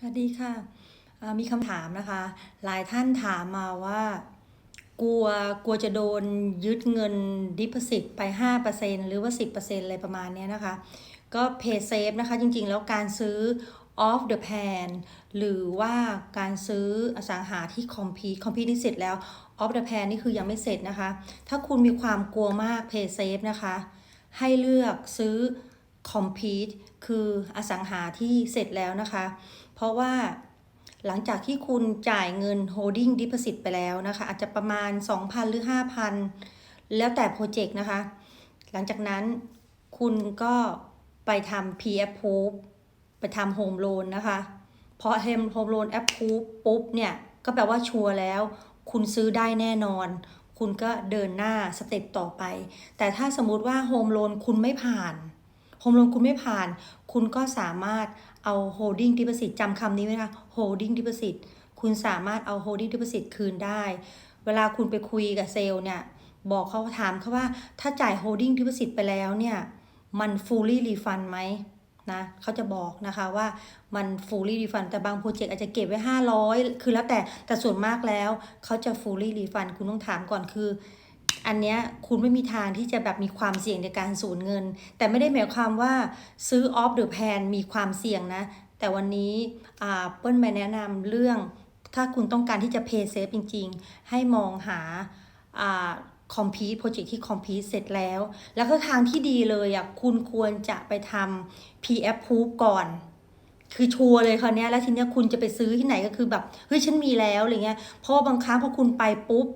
สวัสดีค่ะ มีคำถามนะคะ หลายท่านถามมาว่า กลัวกลัวจะโดนยึดเงินดิพสิตไป 5%หรือว่า 10%อะไรประมาณนี้นะคะ ก็ Pay Safe นะคะ จริงๆ แล้วการซื้อ off the pan หรือว่าการซื้ออสังหาที่ compete compete ที่เสร็จแล้ว off the pan นี่คือยังไม่เสร็จนะคะ ถ้าคุณมีความกลัวมาก Pay Safe นะคะ ให้เลือกซื้อ compete คืออสังหาที่เสร็จแล้วนะคะ เพราะว่าหลังจากที่คุณจ่ายเงิน holding deposit ไปแล้วนะคะ อาจจะประมาณ 2,000 หรือ 5,000 แล้วแต่โปรเจกต์นะคะ หลังจากนั้นคุณก็ไปทำ P approve ไปทำ home loan นะคะพอ home loan approve ปุ๊บเนี่ย ก็แปลว่าชัวร์แล้ว คุณซื้อได้แน่นอน คุณก็เดินหน้าสเต็ปต่อไป แต่ถ้าสมมุติว่า home loan คุณไม่ผ่าน มลนคุณไม่ผ่าน คุณก็สามารถเอา holding deposit จำคำนี้ไว้นะคะ holding deposit คุณสามารถเอา holding deposit คืนได้ เวลาคุณไปคุยกับเซลล์เนี่ย บอกเขาถามเขาว่าถ้าจ่าย holding deposit ไปแล้วเนี่ย มัน fully refund ไหมนะเขาจะบอกนะคะว่ามัน fully refund แต่บางโปรเจกต์อาจจะเก็บไว้ 500 คือแล้วแต่แต่ส่วนมากแล้ว เขาจะ fully refund คุณต้องถามก่อนคือ อันเนี้ยคุณไม่มีทางที่จะแบบมีความเสี่ยงในการสูญเงิน แต่ไม่ได้หมายความว่าซื้อ off the pan มีความเสี่ยงนะ แต่วันนี้เปิ้ลมาแนะนำเรื่องถ้าคุณต้องการที่จะ pay safe จริง ๆ ให้มองหาคอ่า compete project ที่ compete เสร็จแล้ว แล้วก็ทางที่ดีเลยอะคุณควรจะไปทำ P approve ก่อน คือชัวร์เลยคราวนี้แล้วทีเนี้ยคุณจะไปซื้อที่ไหนก็คือแบบ เฮ้ย ฉันมีแล้วอะไรเงี้ยเพราะว่าบางครั้งพอคุณไปปุ๊บ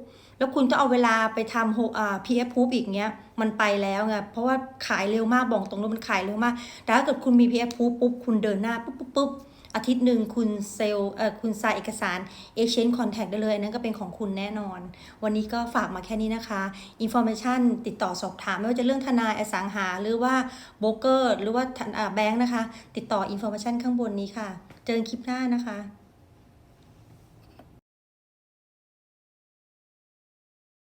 แล้วคุณต้องเอาเวลาไปทำโฮอ่า PF proof อีกเงี้ย มันไปแล้วไง เพราะว่าขายเร็วมากบอกตรงเลยมันขายเร็วมาก แต่ถ้าเกิดคุณมี PF proof ปุ๊บ คุณเดินหน้า ปุ๊บปุ๊บปุ๊บอาทิตย์หนึ่งคุณเซลเอ่อคุณใส่เอกสาร exchange contact ได้เลยอันนั้นก็เป็นของคุณแน่นอน วันนี้ก็ฝากมาแค่นี้นะคะ information ติดต่อสอบถาม ไม่ว่าจะเรื่องทนายอสังหา หรือว่าโบรกเกอร์ หรือว่าแบงค์นะคะ ติดต่อ information ข้างบนนี้ค่ะ เจอกันคลิปหน้านะคะ